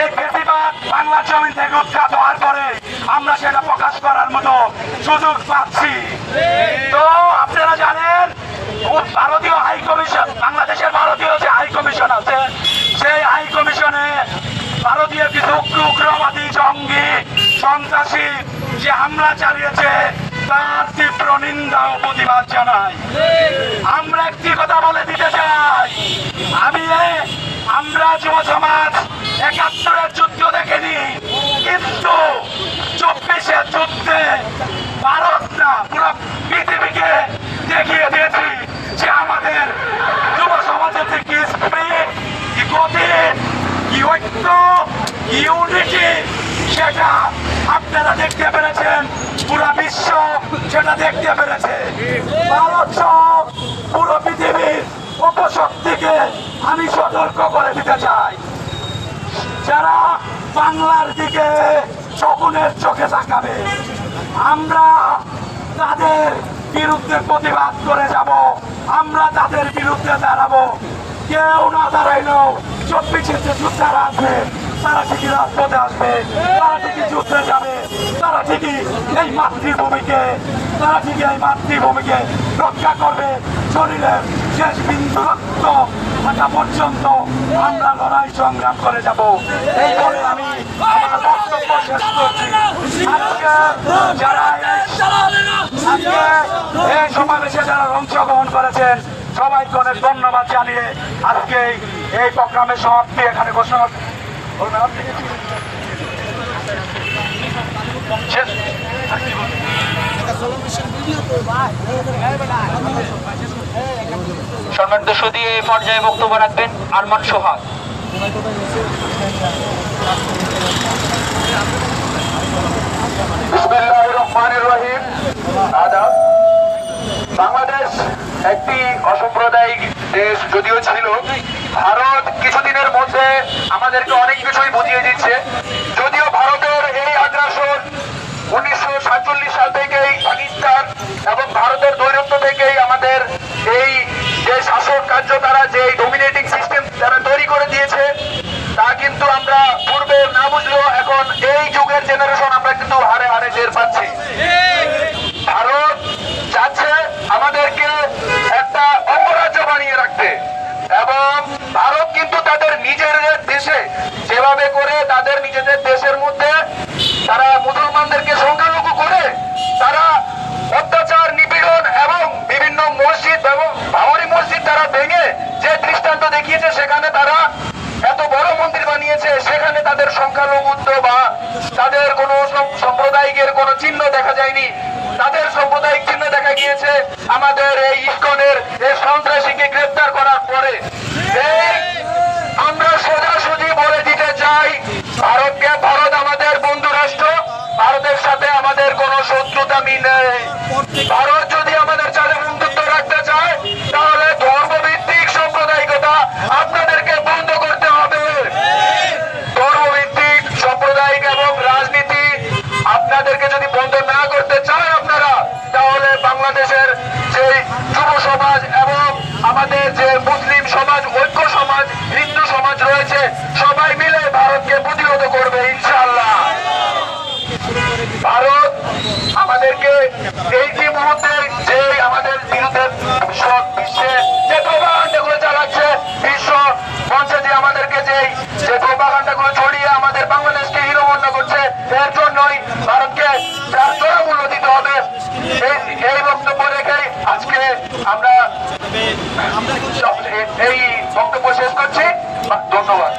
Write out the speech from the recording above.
এই বেশিরভাগ বাংলা জমিন থেকে উৎখাত হওয়ার পরে আমরা সেটা প্রকাশ করার মতো সুযোগ পাচ্ছি। তো আপনারা জানেন ভারতীয় হাই কমিশন, বাংলাদেশের ভারতীয় যে হাই কমিশন আছে, সেই হাই কমিশনে ভারতীয় কিছু উগ্রবাদী জঙ্গি, সন্ত্রাসী যে হামলা চালিয়েছে, তার তীব্র নিন্দা ও প্রতিবাদ জানাই। আমরা একটি কথা বলে দিতে চাই। আমি দেখিয়ে দিয়েছি যে আমাদের যুব সমাজের যে কি কি গতি কি ঐক্য ইউনিটি সেটা আপনারা দেখতে পেরেছেন। পুরো বিশ্ব সেটা দেখতে পেরেছে। ভারত সহ পুরো পৃথিবীর উপশক্তিকে আমি সতর্ক করে দিতে চাই। যারা বাংলার দিকে শকুনের চোখে তাকাবে, আমরা তাদের বিরুদ্ধে প্রতিবাদ করে যাব। আমরা তাদের বিরুদ্ধে দাঁড়াবো। কেউ না দাঁড়াইলেও চব্বিশের যে যোদ্ধারা আসবে তারা ঠিকই রাজপথে আসবে তারা ঠিকই যুদ্ধে যাবে তারা ঠিকই এই মাতৃভূমিকে তারা ঠিকই এই মাতৃভূমিকে রক্ষা করবে। শরীরের শেষ বিন্দু রক্ত থাকা পর্যন্ত আমরা লড়াই সংগ্রাম করে যাব। এই বলে আমি আমার বক্তব্য শেষ করছি। আজকে যারা আজকে যারা অংশগ্রহণ করেছেন। সবাইকে অনেক ধন্যবাদ জানিয়ে আজকে এই- প্রোগ্রামের সমাপ্তি এখানে ঘোষণা সম্মানিত সুদী এই পর্যায়ে বক্তব্য রাখবেন আরমান সোহাগ। রহিম। আদাব। বাংলাদেশ একটি অসাম্প্রদায়িক দেশ যদিও ছিল, ভারত কিছুদিনের মধ্যে আমাদেরকে অনেক কিছুই বুঝিয়ে দিচ্ছে। যদিও ভারতের এই আগ্রাসন উনিশশো সাতচল্লিশ সাল থেকেই পাকিস্তান এবং ভারতের দৈরত্ব থেকেই আমাদের এই যে শাসন কার্য তারা, যে ডোমিনেটিং সিস্টেম তারা তৈরি করে দিয়েছে, তা কিন্তু আমরা পূর্বে না বুঝলেও এখন এই যুগের জেনারেশন দেশে যেভাবে করে তাদের নিজেদের দেশের মধ্যে তারা মুসলমানদেরকে সংখ্যালঘু করে তারা অত্যাচার, নিপীড়ন এবং বিভিন্ন মসজিদ এবং ভাঙরি মসজিদ তারা ভেঙে যে দৃষ্টান্ত দেখিয়েছে, সেখানে তারা এত বড় মন্দির বানিয়েছে, সেখানে তাদের সংখ্যালঘুত্ব বা তাদের কোনো সম- সাম্প্রদায়িকের কোনো চিহ্ন দেখা যায়নি। তাদের সাম্প্রদায়িক চিহ্ন দেখা গিয়েছে। আমাদের এই ইস্কনের শত্রুতা নেই ভারত যদি আমাদের সাথে বন্ধুত্ব রাখতে চায়, তাহলে ধর্মভিত্তিক সাম্প্রদায়িকতা আপনাদেরকে বন্ধ করতে হবে। ধর্মভিত্তিক সাম্প্রদায়িক এবং রাজনীতি আপনাদেরকে যদি বন্ধ না করতে চান আপনারা, তাহলে বাংলাদেশের যে যুব সমাজ এবং আমাদের যে মুসলিম সমাজ, ঐক্য সমাজ, হিন্দু সমাজ রয়েছে, সবাই মিলে ভারতকে প্রতিরোধ করবে, ইনশাআল্লাহ ভারত আমাদেরকে এই যে মুহূর্তে যে আমাদের বিরুদ্ধে সব বিশ্বে যে প্রভাকাণ্ডগুলো চালাচ্ছে, বিশ্ব মঞ্চে যে আমাদেরকে যে যে প্রভাকাণ্ডগুলো ছড়িয়ে আমাদের বাংলাদেশকে হীনমন্য করছে, এর জন্যই ভারতকে তার দিতে হবে। এই বক্তব্য রেখেই আজকে আমরা এই বক্তব্য শেষ করছি। ধন্যবাদ।